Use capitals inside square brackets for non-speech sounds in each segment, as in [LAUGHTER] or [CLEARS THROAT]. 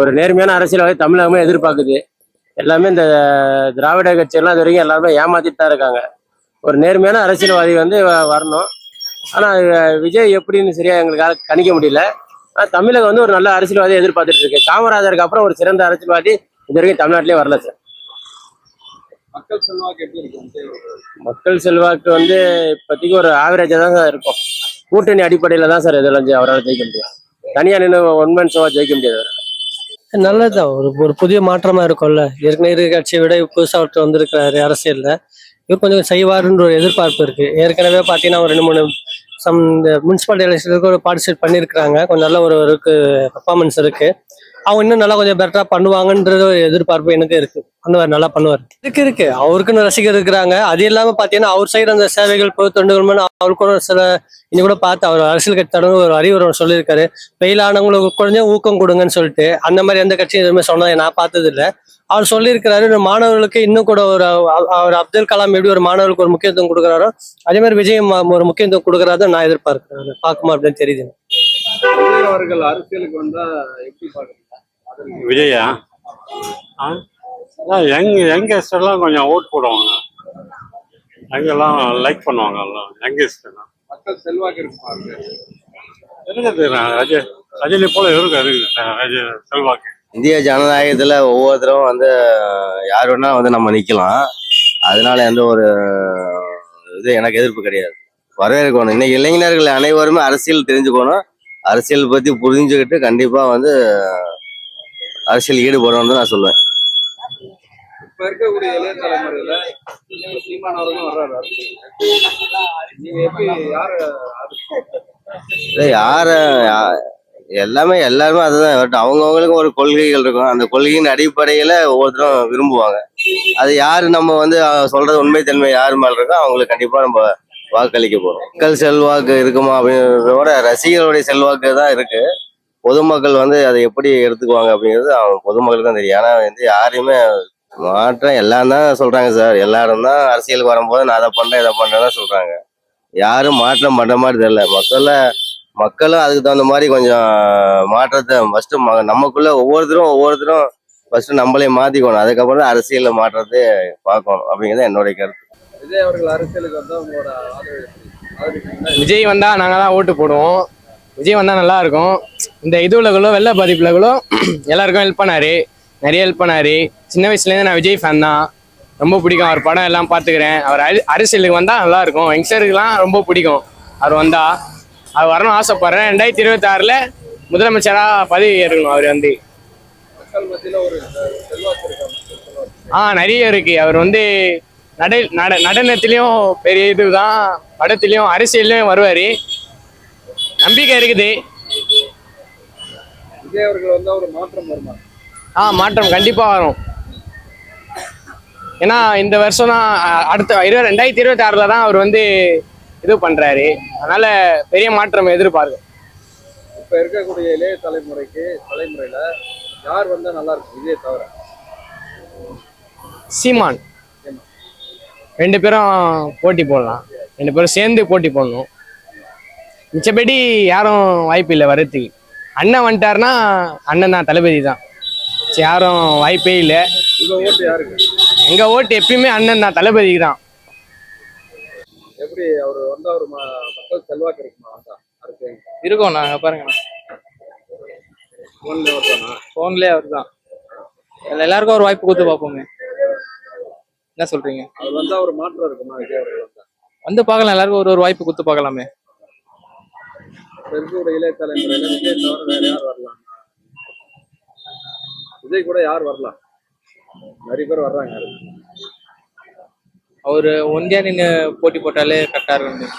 ஒரு நேர்மையான அரசியல்வாதி தமிழகமே எதிர்பார்க்குது. எல்லாமே இந்த திராவிட கட்சியெல்லாம் இது வரைக்கும் எல்லாருமே ஏமாத்திட்டு தான் இருக்காங்க. ஒரு நேர்மையான அரசியல்வாதி வந்து வரணும். ஆனால் விஜய் எப்படின்னு சரியா எங்களுக்காக கணிக்க முடியல. ஆனால் தமிழகம் வந்து ஒரு நல்ல அரசியல்வாதியை எதிர்பார்த்துட்டு இருக்கு. காமராஜருக்கு அப்புறம் ஒரு சிறந்த அரசியல்வாதி இது வரைக்கும் தமிழ்நாட்டிலே வரல சார். மக்கள் செல்வாக்கு எப்படி இருக்கு விஜய் அவர்கள்? மக்கள் செல்வாக்கு வந்து இப்போதைக்கு ஒரு ஆவரேஜாக தான் சார் இருக்கும். கூட்டணி அடிப்படையில் தான் சார் இதெல்லாம் அவரால் ஜெயிக்க முடியும். தனியாக நின்று ஒன்மேன் ஷோவாக ஜெயிக்க முடியாது. நல்லதுதான் ஒரு ஒரு புதிய மாற்றமா இருக்கும்ல. ஏற்கனவே இருக்கிற கட்சியை விட புதுசா ஒருத்தர் வந்திருக்கிறாரு அரசியல்ல. இவர் கொஞ்சம் செய்வாருன்ற ஒரு எதிர்பார்ப்பு இருக்கு. ஏற்கனவே பாத்தீங்கன்னா ஒரு ரெண்டு மூணு சம் இந்த முனிசிபாலிட்டி எலெக்ஷனுக்கு ஒரு பார்ட்டிசிபேட் பண்ணியிருக்கிறாங்க கொஞ்சம் நல்ல ஒரு இருக்கு பர்ஃபார்மன்ஸ் இருக்கு. அவங்க இன்னும் நல்லா கொஞ்சம் பெட்டரா பண்ணுவாங்கன்றது ஒரு எதிர்பார்ப்பு எனக்கு இருக்கு. பண்ணுவார் நல்லா பண்ணுவார். இருக்கு இருக்கு. அவருக்குன்னு ரசிகர் இருக்கிறாங்க. அது இல்லாம பாத்தீங்கன்னா அவர் சைடு அந்த சேவைகள் பொது தொண்டுகள் அவருக்கு ஒரு சில இன்னும் கூட பார்த்து அவர் அரசியல் கட்சி தொடர்ந்து ஒரு அறிவுரை ஒண்ணு சொல்லியிருக்காரு. வெயிலானவங்களுக்கு கொஞ்சம் ஊக்கம் கொடுங்கன்னு சொல்லிட்டு அந்த மாதிரி எந்த கட்சியும் எதுவுமே சொன்னதை நான் பார்த்தது இல்லை அவர் சொல்லியிருக்கிறாரு மாணவர்களுக்கு இன்னும் கூட ஒரு அவர் அப்துல் கலாம் எப்படி ஒரு மாணவர்களுக்கு ஒரு முக்கியத்துவம் கொடுக்குறாரோ அதே மாதிரி விஜயம் ஒரு முக்கியத்துவம் கொடுக்குறாரு நான் எதிர்பார்க்கிறேன். பார்க்குமா அப்படின்னு தெரியுது அவர்கள் அரசியலுக்கு வந்தா எப்படி பாக்குறீங்க விஜயா? ஆ? அதான் யங் யங்கஸ்ட் எல்லாம் கொஞ்சம் ஓட் போடுவாங்க. அங்கெல்லாம் லைக் பண்ணுவாங்க எல்லாம் யங்கஸ்ட் எல்லாம் மக்கள் செல்வாக்கு அவருக்கு? இருக்குது ரஜ ரஜினி போல இருக்கு இருக்கு. ரஜ செல்வாக்கு. இந்திய ஜனநாயகத்துல ஒவ்வொருத்தரும் வந்து யார் வேணா வந்து நம்ம நிக்கலாம். அதனால எந்த ஒரு இது எனக்கு எதிர்ப்பு கிடையாது. வரவேற்கணும். இன்னைக்கு இளைஞர்கள் அனைவருமே அரசியல் தெரிஞ்சுக்கணும். அரசியல் பத்தி புரிஞ்சுக்கிட்டு கண்டிப்பா வந்து அரசியல் ஈடுபடணும்னு தான் நான் சொல்லுவேன் இப்ப இருக்கக்கூடிய இளைய தலைமுறையில சீமான் அவர்களும் வர்றாரு. அரசியலுக்கு. நீங்க எப்படி யாரு இல்ல யார யா- எல்லாமே எல்லாருமே அதுதான். வரட்டும் அவங்கவுங்களுக்கு ஒரு கொள்கைகள் இருக்கும். அந்த கொள்கையின் அடிப்படையில ஒவ்வொருத்தரும் விரும்புவாங்க. அது யாரு நம்ம வந்து சொல்றது உண்மைத்தன்மை யார் மேல இருக்கோ அவங்களுக்கு கண்டிப்பா நம்ம வாக்களிக்க போறோம். மக்கள் செல்வாக்கு இருக்குமா அப்படின்றத விட ரசிகர்களுடைய செல்வாக்கு தான் இருக்கு. பொதுமக்கள் வந்து அதை எப்படி எடுத்துக்குவாங்க அப்படிங்கிறது அவங்க பொதுமக்களுக்கு தான் தெரியும். ஆனா வந்து யாரையுமே மாற்றம் எல்லாம் தான் சொல்றாங்க சார். எல்லாரும் தான் அரசியலுக்கு வரும்போது நான் அதை பண்றேன் இதை பண்றேன் தான் சொல்றாங்க. யாரும் மாற்றம் பண்ற மாதிரி தெரியல. மக்கள்ல மக்களும் அதுக்கு தகுந்த மாதிரி கொஞ்சம் மாற்றத்தை ஃபர்ஸ்ட் நமக்குள்ள ஒவ்வொருத்தரும் ஒவ்வொருத்தரும் ஃபர்ஸ்ட் நம்மளே மாத்திக்கணும். அதுக்கப்புறம் தான் அரசியல்ல மாற்றத்தை பார்க்கணும் அப்படிங்கிறது என்னுடைய கருத்து. விஜய் அவர்கள் அரசியலுக்கு வந்தா உங்களோட? விஜய் வந்தா நாங்க தான் ஓட்டு போடுவோம். விஜய் வந்தா நல்லா இருக்கும். இந்த இதுலகளும் வெள்ள பாதிப்புலகளும் [CLEARS THROAT] எல்லாருக்கும் ஹெல்ப் பண்ணாரு. நிறைய ஹெல்ப் பண்ணாரு. சின்ன வயசுலேருந்து நான் விஜய் ஃபேன் தான். ரொம்ப பிடிக்கும். அவர் படம் எல்லாம் பார்த்துக்கிறேன். அவர் அரி- அரசியலுக்கு வந்தால் நல்லாயிருக்கும். யங்ஸ்டருக்குலாம் ரொம்ப பிடிக்கும். அவர் வந்தால் அவர் வரணும் ஆசைப்படுறேன். ரெண்டாயிரத்தி இருபத்தி முதலமைச்சராக பதவி ஏறணும் அவர் வந்து. ஆ நிறைய இருக்கு. அவர் வந்து நட நட நடனத்திலையும் பெரிய இதுதான். படத்துலையும் அரசியல்லையும் வருவார். நம்பிக்கை இருக்குது. விஜய் அவர்கள் வந்தா ஒரு மாற்றம் வருமா? ஆ மாற்றம் கண்டிப்பாக வரும். ஏன்னா இந்த வருஷம் தான் அடுத்த இருபது ரெண்டாயிரத்தி இருபத்தி ஆறில் தான் அவர் வந்து இது பண்ணுறாரு அதனால பெரிய மாற்றம் எதிர்பார்க்கும் இப்ப இருக்கக்கூடிய இளைய தலைமுறைக்கு தலைமுறையில யார் வந்தா நல்லா இருக்கும் விஜய் தவிர? சீமான். ரெண்டு பேரும் போட்டி போடலாம். ரெண்டு பேரும் சேர்ந்து போட்டி போடணும். மிச்சபடி யாரும் வாய்ப்பு இல்லை வர்றதுக்கு அண்ணன் வந்துட்டாருன்னா அண்ணன் தான் தளபதி தான். சரி, யாரும் வாய்ப்பே இல்லை. உங்க ஓட்டு யாருக்கு? எங்க ஓட்டு எப்பயுமே அண்ணன் தான் தளபதிக்கு தான். எப்படி அவர் வந்தா ஒரு ம- மக்கள் செல்வாக்கு இருக்குமா இருக்கோம் நாங்க பாருங்க. போன்ல வருவானா போன்லயே அவர் தான். எல்லாருக்கும் ஒரு வாய்ப்பு கொடுத்து பார்ப்போமே. என்ன சொல்றீங்க? அவர் வந்தா ஒரு மாற்றம் இருக்குமா வந்து பார்க்கலாம் எல்லாருக்கும் ஒரு ஒரு வாய்ப்பு கொடுத்து பார்க்கலாமே. இருக்கக்கூடிய இளைய தலைமுறையில விஜய் தவிர வேற யார் வரலாம்? விஜய் கூட யார் வரலாம்? நிறைய பேர் வர்றாங்க. அதுக்கு. அவரு ஒன்றியா நின்று போட்டி போட்டாலே கரெக்டா இருக்கும்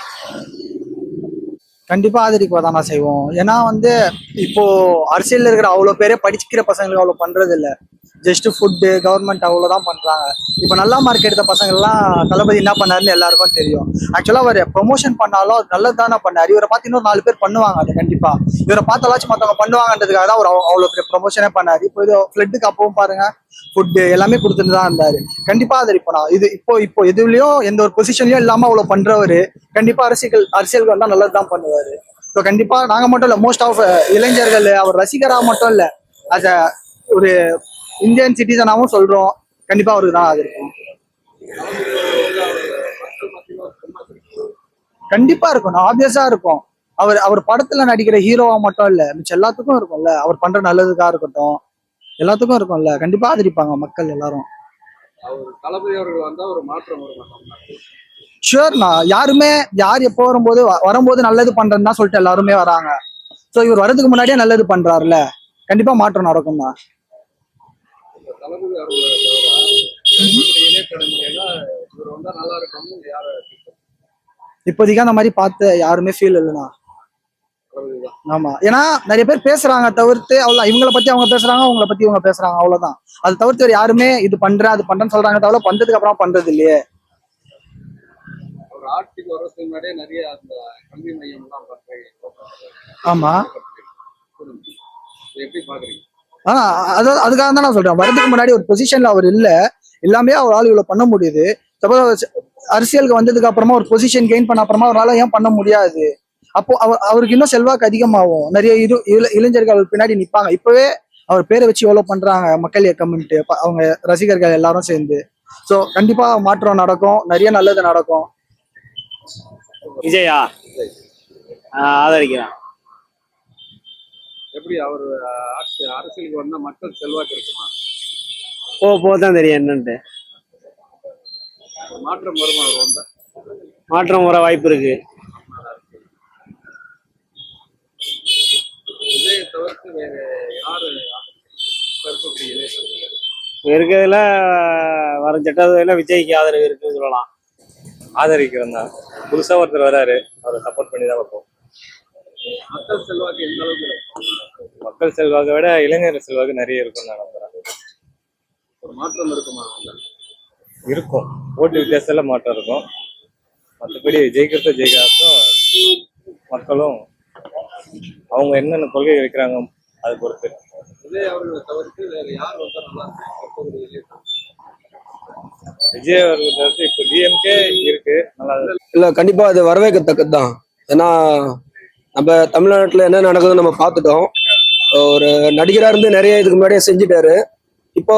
கண்டிப்பா ஆதரிக்க தான் செய்வோம். ஏன்னா வந்து இப்போ அரசியல்ல இருக்கிற அவ்வளவு பேரே படிக்கிற பசங்களுக்கு அவ்வளவு பண்றது இல்ல ஜஸ்ட் ஃபுட்டு கவர்மெண்ட் அவ்வளோதான் பண்ணுறாங்க இப்போ நல்லா மார்க் எடுத்த பசங்க எல்லாம் தளபதி என்ன பண்ணாருன்னு எல்லாருக்கும் தெரியும். ஆக்சுவலாக அவர் ப்ரொமோஷன் பண்ணாலும் அவர் நல்லது தானே பண்ணார். இவரை பார்த்து இன்னொரு நாலு பேர் பண்ணுவாங்க அது கண்டிப்பாக இவரை பார்த்தாலாச்சும் மத்தவங்க பண்ணுவாங்கன்றதுக்காக தான் அவர் அவ்வளோ பெரிய ப்ரொமோஷனே பண்ணார். இப்போ இது ஃப்ளட்டுக்கு அப்பவும் பாருங்கள் ஃபுட்டு எல்லாமே கொடுத்துட்டு தான் இருந்தார். கண்டிப்பாக கண்டிப்பா இப்போ நான் இது இப்போ இப்போ எதுலயும் எந்த ஒரு பொசிஷன்லையும் இல்லாமல் அவ்வளோ பண்ணுறவர் கண்டிப்பாக அரசியல் அரசியலுக்கு வந்தா நல்லது தான் பண்ணுவார். ஸோ கண்டிப்பாக நாங்கள் மட்டும் இல்லை மோஸ்ட் ஆஃப் இளைஞர்கள் அவர் ரசிகராக மட்டும் இல்லை அஸ் அ ஒரு இந்தியன் சிட்டிசனாவும் சொல்றோம். கண்டிப்பா அவருக்கு தான் அது இருக்கும். கண்டிப்பா இருக்கும் ஆப்வியஸா இருக்கும். அவர் அவர் படத்துல நடிக்கிற ஹீரோவா மட்டும் இல்ல மிச்சம் எல்லாத்துக்கும் இருக்கும்ல. அவர் பண்ற நல்லதுக்கா இருக்கட்டும். எல்லாத்துக்கும் இருக்கும்ல. கண்டிப்பா ஆதரிப்பாங்க மக்கள் எல்லாரும். ஷுவர்ண்ணா யாருமே யார் எப்போ வரும்போது வரும்போது நல்லது பண்றேன்னு தான் சொல்லிட்டு எல்லாருமே வராங்க. ஸோ இவர் வரதுக்கு முன்னாடியே நல்லது பண்றாருல கண்டிப்பா மாற்றம் நடக்கும் தான் தளபதி அவர்களை இவர் வந்தா நல்லா இருக்கும்னு யார இப்போதைக்கு அந்த மாதிரி பார்த்து யாருமே ஃபீல் இல்லைண்ணா. ஆமா. ஏன்னா நிறைய பேர் பேசுறாங்க தவிர்த்து அவ்வளோ இவங்கள பத்தி அவங்க பேசுறாங்க அவங்கள பத்தி இவங்க பேசுறாங்க அவ்வளவுதான். அது தவிர்த்து வேற யாருமே இது பண்றேன் அது பண்றேன்னு சொல்றாங்க தவிர பண்றதுக்கு அப்புறம் பண்றது இல்லையே. ஆட்சிக்கு வர்றதுக்கு முன்னாடியே நிறைய அந்த கல்வி மையம் எல்லாம் ஆமா. எப்படி பாக்குறீங்க? ஆனா அதாவது அதுக்காக தான் நான் சொல்றேன். வரதுக்கு முன்னாடி ஒரு பொசிஷன்ல அவர் இல்ல. எல்லாமே அவரால் இவ்வளவு பண்ண முடியுது. சப்போஸ் அரசியலுக்கு வந்ததுக்கு அப்புறமா ஒரு பொசிஷன் கெயின் பண்ண அப்புறமா அவரால் ஏன் பண்ண முடியாது? அப்போ அவர் அவருக்கு இன்னும் செல்வாக்கு அதிகமாகும். நிறைய இரு இளைஞர்கள் அவர் பின்னாடி நிப்பாங்க. இப்பவே அவர் பேரை வச்சு எவ்வளவு பண்றாங்க? மக்கள் இயக்கம்ன்ட்டு அவங்க ரசிகர்கள் எல்லாரும் சேர்ந்து. ஸோ கண்டிப்பா மாற்றம் நடக்கும். நிறைய நல்லது நடக்கும். விஜயா ஆதரிக்கிறேன். எப்படி அவர் ஆட்சி அரசியலுக்கு வந்தா மக்கள் செல்வாக்கு இருக்குமா? போ போ தான் தெரியும் என்னன்ட்டு. மாற்றம் வருமா அவர் வந்தா? மாற்றம் வர வாய்ப்பு இருக்கு. விஜயை தவிர்த்து வேற யாரு? இருக்கிறதுல வர சட்டத்துல விஜய்க்கு ஆதரவு இருக்குன்னு சொல்லலாம். ஆதரிக்கிறோம் தான் புதுசா ஒருத்தர் வராரு. அவரை சப்போர்ட் பண்ணி தான் வைப்போம் மக்கள் செல்வாக்கு எந்த அளவுக்கு இருக்கும்? மக்கள் செல்வாக்கை விட இளைஞர் செல்வாக்கு நிறைய இருக்கும் நான் நம்புறேன். ஒரு மாற்றம் இருக்குமா? இருக்கும். ஓட்டு வித்தியாசத்துல மாற்றம் இருக்கும். மற்றபடி ஜெயிக்கிறத ஜெயிக்காதும் மக்களும் அவங்க என்னென்ன கொள்கை வைக்கிறாங்க அது பொறுத்து. விஜய் அவர்களை தவிர்த்து வேற யார் வந்தா நல்லா இருக்கும்? விஜய். அவர்கள் தவிர்த்து இப்போ டிஎம்கே இருக்கு. நல்லா இல்ல கண்டிப்பா அது வரவேற்கத்தக்கது தான் ஏன்னா நம்ம தமிழ்நாட்டுல என்ன நடக்குதுன்னு நம்ம பார்த்துட்டோம். ஒரு நடிகரா இருந்து நிறைய இதுக்கு முன்னாடியே செஞ்சுட்டாரு. இப்போ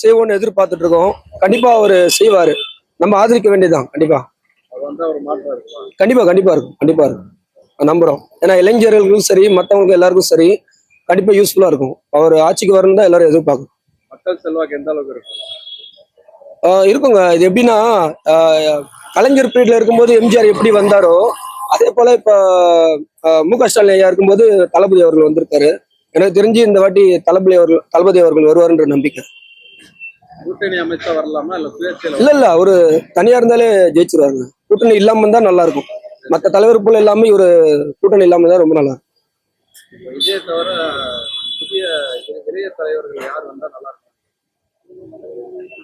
செய்வோம்னு எதிர்பார்த்துட்டு இருக்கோம். கண்டிப்பா அவர் செய்வாரு. நம்ம ஆதரிக்க வேண்டியதுதான். கண்டிப்பா. அவர் வந்தா ஒரு மாற்றம் இருக்குமா. கண்டிப்பா கண்டிப்பா இருக்கும் நம்புறோம். ஏன்னா இளைஞர்களுக்கும் சரி மற்றவங்களுக்கும் எல்லாருக்கும் சரி கண்டிப்பா யூஸ்ஃபுல்லா இருக்கும். அவர் ஆட்சிக்கு வரணும் தான் எல்லாரும் எதிர்பார்க்கும். மக்கள் செல்வாக்கு எந்த அளவுக்கு இருக்கும்? இருக்குங்க. இது எப்படின்னா கலைஞர் பீரியட்ல இருக்கும்போது எம்ஜிஆர் எப்படி வந்தாரோ அதே போல இப்ப மு க ஸ்டாலின் ஐயா இருக்கும்போது தளபதி அவர்கள் வந்திருக்காரு. எனக்கு தெரிஞ்சு இந்த வாட்டி தளபதி அவர்கள் தளபதி அவர்கள் வருவாருன்ற நம்பிக்கை. கூட்டணி அமைச்சா வரலாமா? இல்ல சுயேட்சையில இல்ல இல்ல அவரு தனியா இருந்தாலே ஜெயிச்சிருவாருங்க கூட்டணி இல்லாம இருந்தா நல்லா இருக்கும் மத்த தலைவர் போல இல்லாம இவரு கூட்டணி இல்லாம இருந்தா ரொம்ப நல்லா இருக்கும்? விஜய் தவிர புதிய இளைய தலைவர்கள் யார் வந்தா நல்லா இருக்கும்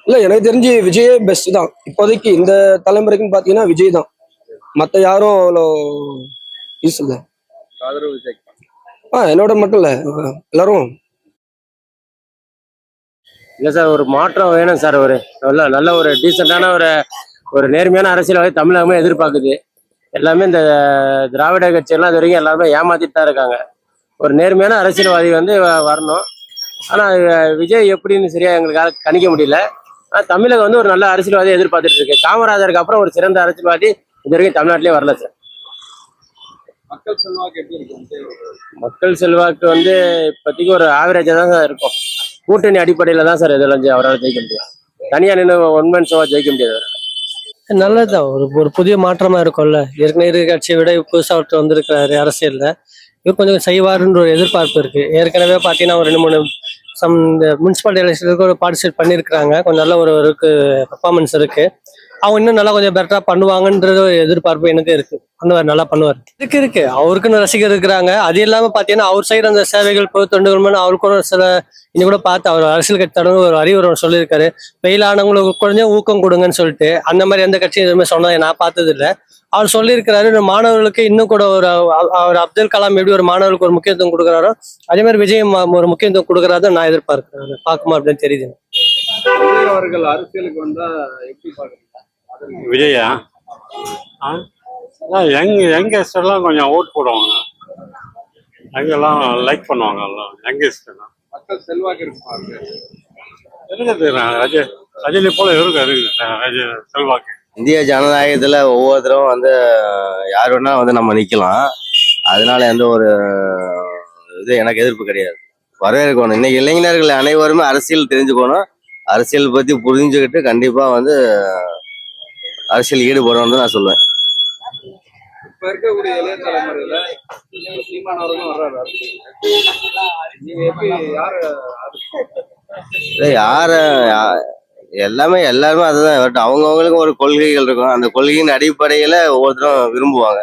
இல்ல எனக்கு தெரிஞ்சு விஜயே பெஸ்ட் தான். இப்போதைக்கு இந்த தலைமுறைக்குன்னு பாத்தீங்கன்னா விஜய் தான். மத்த யாரும் அவ்வளோ யூஸ் இல்லை. ஆ என்னோட மட்டும் இல்ல. எல்லாரும். இல்லை சார் ஒரு மாற்றம் வேணும் சார் ஒரு நல்ல நல்ல ஒரு டீசெண்டான ஒரு ஒரு நேர்மையான அரசியல்வாதி தமிழகமே எதிர்பார்க்குது. எல்லாமே இந்த திராவிட கட்சியெல்லாம் இது வரைக்கும் எல்லாருமே ஏமாத்திட்டு தான் இருக்காங்க. ஒரு நேர்மையான அரசியல்வாதி வந்து வரணும். ஆனால் விஜய் எப்படின்னு சரியா எங்களுக்காக கணிக்க முடியல. ஆனால் தமிழகம் வந்து ஒரு நல்ல அரசியல்வாதியை எதிர்பார்த்துட்டு இருக்கு. காமராஜருக்கு அப்புறம் ஒரு சிறந்த அரசியல்வாதி இது வரைக்கும் தமிழ்நாட்டிலே வரல சார். மக்கள் செல்வாக்கு எப்படி? மக்கள் செல்வாக்கு வந்து இப்போதைக்கு ஒரு ஆவரேஜாக தான் சார் இருக்கும். கூட்டணி அடிப்படையில் தான் சார் இதெல்லாம் அவரால் ஜெயிக்க முடியும். தனியாக நின்று ஒன் மேன் ஷோவாக ஜெயிக்க முடியாது. நல்லதுதான். ஒரு ஒரு புதிய மாற்றமா இருக்கும்ல. ஏற்கனவே இருக்க கட்சியை விட புதுசா ஒருத்தர் வந்திருக்கிறாரு அரசியல்ல. இவர் கொஞ்சம் செய்வாருன்ற ஒரு எதிர்பார்ப்பு இருக்கு. ஏற்கனவே பார்த்தீங்கன்னா ஒரு ரெண்டு மூணு சம் இந்த முனிசிபாலிட்டி எலெக்ஷனுக்கு ஒரு பார்ட்டிசிபேட் பண்ணியிருக்கிறாங்க. கொஞ்சம் நல்ல ஒரு இருக்கு பர்ஃபார்மன்ஸ் இருக்கு. அவங்க இன்னும் நல்லா கொஞ்சம் பெட்டரா பண்ணுவாங்கன்ற ஒரு எதிர்பார்ப்பு எனக்கு இருக்கு. பண்ணுவார் நல்லா பண்ணுவார். இருக்கு இருக்கு. அவருக்குன்னு ரசிகர் இருக்கிறாங்க. அது இல்லாம பாத்தீங்கன்னா அவர் சைடு அந்த சேவைகள் பொது தொண்டுகள் அவருக்கு ஒரு சில இன்னும் கூட பார்த்து அவர் அரசியல் கட்சி தொடர்ந்து ஒரு அறிவுரை சொல்லியிருக்காரு. வெயிலானவங்களுக்கு கொஞ்சம் ஊக்கம் கொடுங்கன்னு சொல்லிட்டு அந்த மாதிரி எந்த கட்சியும் எதுவுமே சொன்னதை நான் பார்த்தது இல்லை அவர் சொல்லியிருக்கிறாரு மாணவர்களுக்கு இன்னும் கூட ஒரு அவர் அப்துல் கலாம் எப்படி ஒரு மாணவர்களுக்கு ஒரு முக்கியத்துவம் கொடுக்குறாரோ அதே மாதிரி விஜயம் ஒரு முக்கியத்துவம் கொடுக்குறாரு நான் எதிர்பார்க்கிறேன். பார்க்குமா அப்படின்னு தெரியுது அவர்கள் அரசியலுக்கு வந்தா எப்படி பாக்குறீங்க விஜயா? ஆ? அதான் யங் யங்கஸ்டர்லாம் கொஞ்சம் ஓட் போடுவாங்க. யங்கெல்லாம் லைக் பண்ணுவாங்க எல்லாம் யங்கஸ்டர்லாம் மக்கள் செல்வாக்கு அவருக்கு இருக்குது ரஜ ரஜினி போல இருக்கு இருக்குது ரஜ- செல்வாக்கு. இந்திய ஜனநாயகத்துல ஒவ்வொருத்தரும் வந்து யார் வேணா வந்து நம்ம நிக்கலாம். அதனால எந்த ஒரு இது எனக்கு எதிர்ப்பு கிடையாது. வரவேற்கணும். இன்னைக்கு இளைஞர்கள் அனைவருமே அரசியல் தெரிஞ்சுக்கணும். அரசியல் பத்தி புரிஞ்சுக்கிட்டு கண்டிப்பா வந்து அரசியல் ஈடுபடணும்னு தான் நான் சொல்லுவேன் இப்ப இருக்கக்கூடிய இளைய தலைமுறையில இப்ப சீமான் அவர்களும் வர்றாரு. அரசியலுக்கு. நீங்க எப்படி யாரு எல்லாமே எல்லாருமே அதுதான். பட் அவங்கவுங்களுக்கு ஒரு கொள்கைகள் இருக்கும். அந்த கொள்கையின் அடிப்படையில ஒவ்வொருத்தரும் விரும்புவாங்க.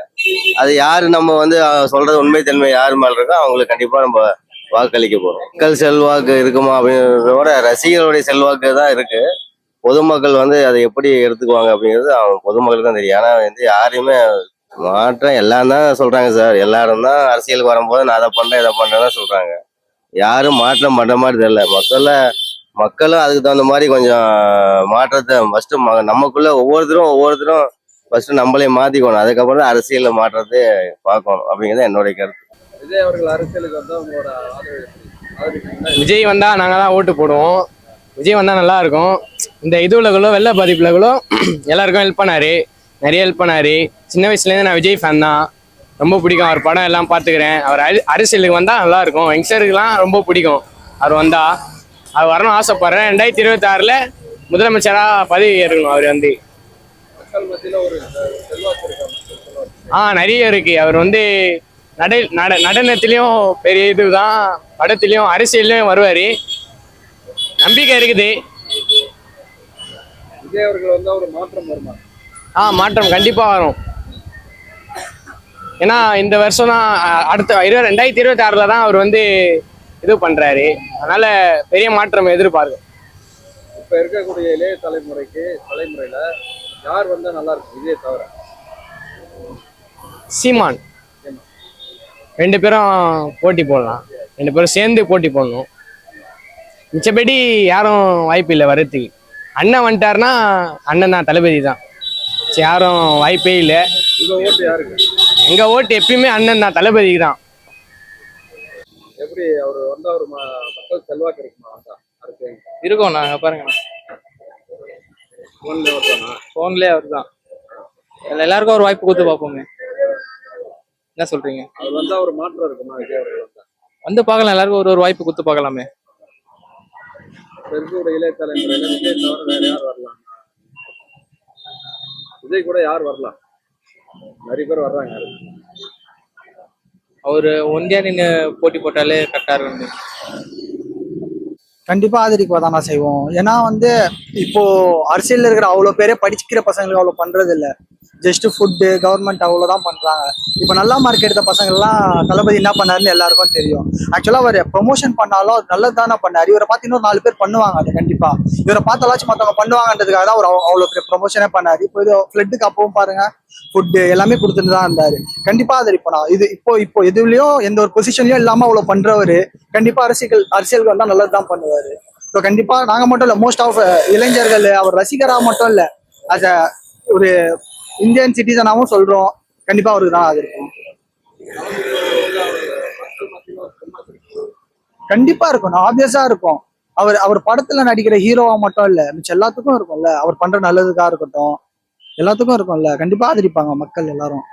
அது யாரு நம்ம வந்து சொல்றது உண்மைத்தன்மை யார் மேல இருக்கோ அவங்களுக்கு கண்டிப்பா நம்ம வாக்களிக்க போறோம். மக்கள் செல்வாக்கு இருக்குமா அப்படின்றத விட ரசிகர்களுடைய செல்வாக்கு தான் இருக்கு. பொதுமக்கள் வந்து அதை எப்படி எடுத்துக்குவாங்க அப்படிங்கிறது அவங்க பொதுமக்களுக்கு தான் தெரியும். ஆனா வந்து யாரையுமே மாற்றம் எல்லாம் தான் சொல்றாங்க சார். எல்லாரும் தான் அரசியலுக்கு வரும்போது நான் அதை பண்றேன் இதை பண்றேன்னு சொல்றாங்க. யாரும் மாற்றம் பண்ற மாதிரி தெரியல. மக்கள்ல மக்களும் அதுக்கு தகுந்த மாதிரி கொஞ்சம் மாற்றத்தை ஃபர்ஸ்ட் நமக்குள்ள ஒவ்வொருத்தரும் ஒவ்வொருத்தரும் ஃபர்ஸ்ட் நம்மளே மாத்திக்கணும். அதுக்கப்புறம் தான் அரசியல்ல மாற்றத்தை பார்க்கணும் அப்படிங்கிறது என்னுடைய கருத்து. விஜய் அவர்கள் அரசியலுக்கு வந்தா உங்களோட? விஜய் வந்தா நாங்க தான் ஓட்டு போடுவோம். விஜய் வந்தா நல்லா இருக்கும். இந்த இதுலகளோ வெள்ள பாதிப்புலகளோ [CLEARS THROAT] எல்லாருக்கும் ஹெல்ப் பண்ணாரு. நிறைய ஹெல்ப் பண்ணாரு. சின்ன வயசுலேருந்து நான் விஜய் ஃபேன் தான். ரொம்ப பிடிக்கும். அவர் படம் எல்லாம் பார்த்துக்கிறேன். அவர் அரி- அரசியலுக்கு வந்தால் நல்லா இருக்கும் யங்ஸ்டருக்குலாம் ரொம்ப பிடிக்கும். அவர் வந்தா. அவர் வரணும் ஆசைப்படுறேன். ரெண்டாயிரத்தி இருபத்தி முதலமைச்சராக பதவி ஏறணும் அவர் வந்து. ஆ நிறைய இருக்கு. அவர் வந்து நட நட நடனத்திலையும் பெரிய இதுதான். படத்துலையும் அரசியல்லையும் வருவார். நம்பிக்கை இருக்குது. விஜய் அவர்கள் வந்தா ஒரு மாற்றம் வருமா? ஆ மாற்றம் கண்டிப்பாக வரும். ஏன்னா இந்த வருஷம் தான் அடுத்த இருபது ரெண்டாயிரத்தி இருபத்தி ஆறில் தான் அவர் வந்து இது பண்ணுறாரு அதனால பெரிய மாற்றம் எதிர்பார்க்கும் இப்ப இருக்கக்கூடிய இளைய தலைமுறைக்கு தலைமுறையில யார் வந்தா நல்லா இருக்கும்? விஜய் தவிர. சீமான். ரெண்டு பேரும் போட்டி போடலாம். ரெண்டு பேரும் சேர்ந்து போட்டி போடணும். மிச்சபடி யாரும் வாய்ப்பு இல்லை வர்றதுக்கு அண்ணன் வந்துட்டாருன்னா அண்ணன் தான் தளபதி தான். சரி, யாரும் வாய்ப்பே இல்லை. உங்க ஓட்டு யாருக்கு? எங்க ஓட்டு எப்பயுமே அண்ணன் தான் தளபதிக்கு தான். எப்படி அவர் வந்தா ஒரு ம- மக்கள் செல்வாக்கு இருக்குமா இருக்கோம் நாங்க பாருங்க. போன்ல வருவானா? ஃபோன்லேயே அவர் தான் எல்லாருக்கும் ஒரு வாய்ப்பு கொடுத்து பார்ப்போமே. என்ன சொல்றீங்க? அவர் வந்தா ஒரு மாற்றம் இருக்குமா விஜய் அவர்கள் வந்தா? வந்து பார்க்கலாம் எல்லாருக்கும் ஒரு ஒரு வாய்ப்பு கொடுத்து பார்க்கலாமே. இருக்கக்கூடிய இளைய தலைமுறையில விஜய் தவிர வேற யார் வரலாம்? விஜய் கூட யார் வரலாம்? நிறைய பேர் வர்றாங்க. அவர் ஒண்டியா நின்று போட்டி போட்டாலே கரெக்டாக இருக்கும். கண்டிப்பா ஆதரிக்க தானே செய்வோம். ஏன்னா வந்து இப்போ அரசியல்ல இருக்கிற அவ்வளோ பேரே படிக்கிற பசங்களுக்கு அவ்வளோ பண்றது இல்ல ஜஸ்ட் ஃபுட்டு கவர்மெண்ட் அவ்வளோதான் பண்ணுறாங்க இப்போ நல்லா மார்க் எடுத்த பசங்கள்லாம் தளபதி என்ன பண்ணாருன்னு எல்லாருக்கும் தெரியும். ஆக்சுவலாக அவர் ப்ரொமோஷன் பண்ணாலும் அவர் நல்லது தானே பண்ணார். இவரை பார்த்து இன்னொரு நாலு பேர் பண்ணுவாங்க அது கண்டிப்பாக இவரை பார்த்தாலாச்சும் மற்றவங்க பண்ணுவாங்கன்றதுக்காக தான் அவர் அவ்வளோ- அவ்வளோ பெரிய ப்ரொமோஷனே பண்ணார். இப்போ இது ஃப்ளட்டுக்கு அப்பவும் பாருங்கள் ஃபுட்டு எல்லாமே கொடுத்துட்டு தான் இருந்தார். கண்டிப்பாக அது இப்போ நான் இது இப்போ இப்போ எதுலயும் எந்த ஒரு பொசிஷன்லையும் இல்லாமல் அவ்வளோ பண்ணுறவர் கண்டிப்பாக அரசியல் அரசியலுக்கு வந்தா நல்லது தான் பண்ணுவார். ஸோ கண்டிப்பாக நாங்கள் மட்டும் இல்லை மோஸ்ட் ஆஃப் இளைஞர்கள் அவர் ரசிகராக மட்டும் இல்லை அஸ் அ ஒரு இந்தியன் சிட்டிசனாவும் சொல்றோம். கண்டிப்பா அவருக்கு தான் ஆதரிப்போம் கண்டிப்பா இருக்கும். ஆப்வியஸா இருக்கும். அவர் அவர் படத்துல நடிக்கிற ஹீரோவா மட்டும் இல்ல மிச்சம் எல்லாத்துக்கும் இருக்கும்ல. அவர் பண்ற நல்லதுக்கா இருக்கட்டும். எல்லாத்துக்கும் இருக்கும்ல. கண்டிப்பா ஆதரிப்பாங்க மக்கள் எல்லாரும்?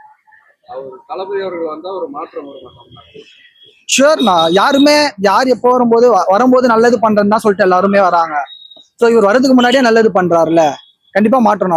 ஷுவர்ண்ணா யாருமே யார் எப்போ வரும்போது வரும்போது நல்லது பண்றேன்னு தான் சொல்லிட்டு எல்லாருமே வராங்க. ஸோ இவர் வரதுக்கு முன்னாடியே நல்லது பண்றாருல கண்டிப்பா மாற்றம்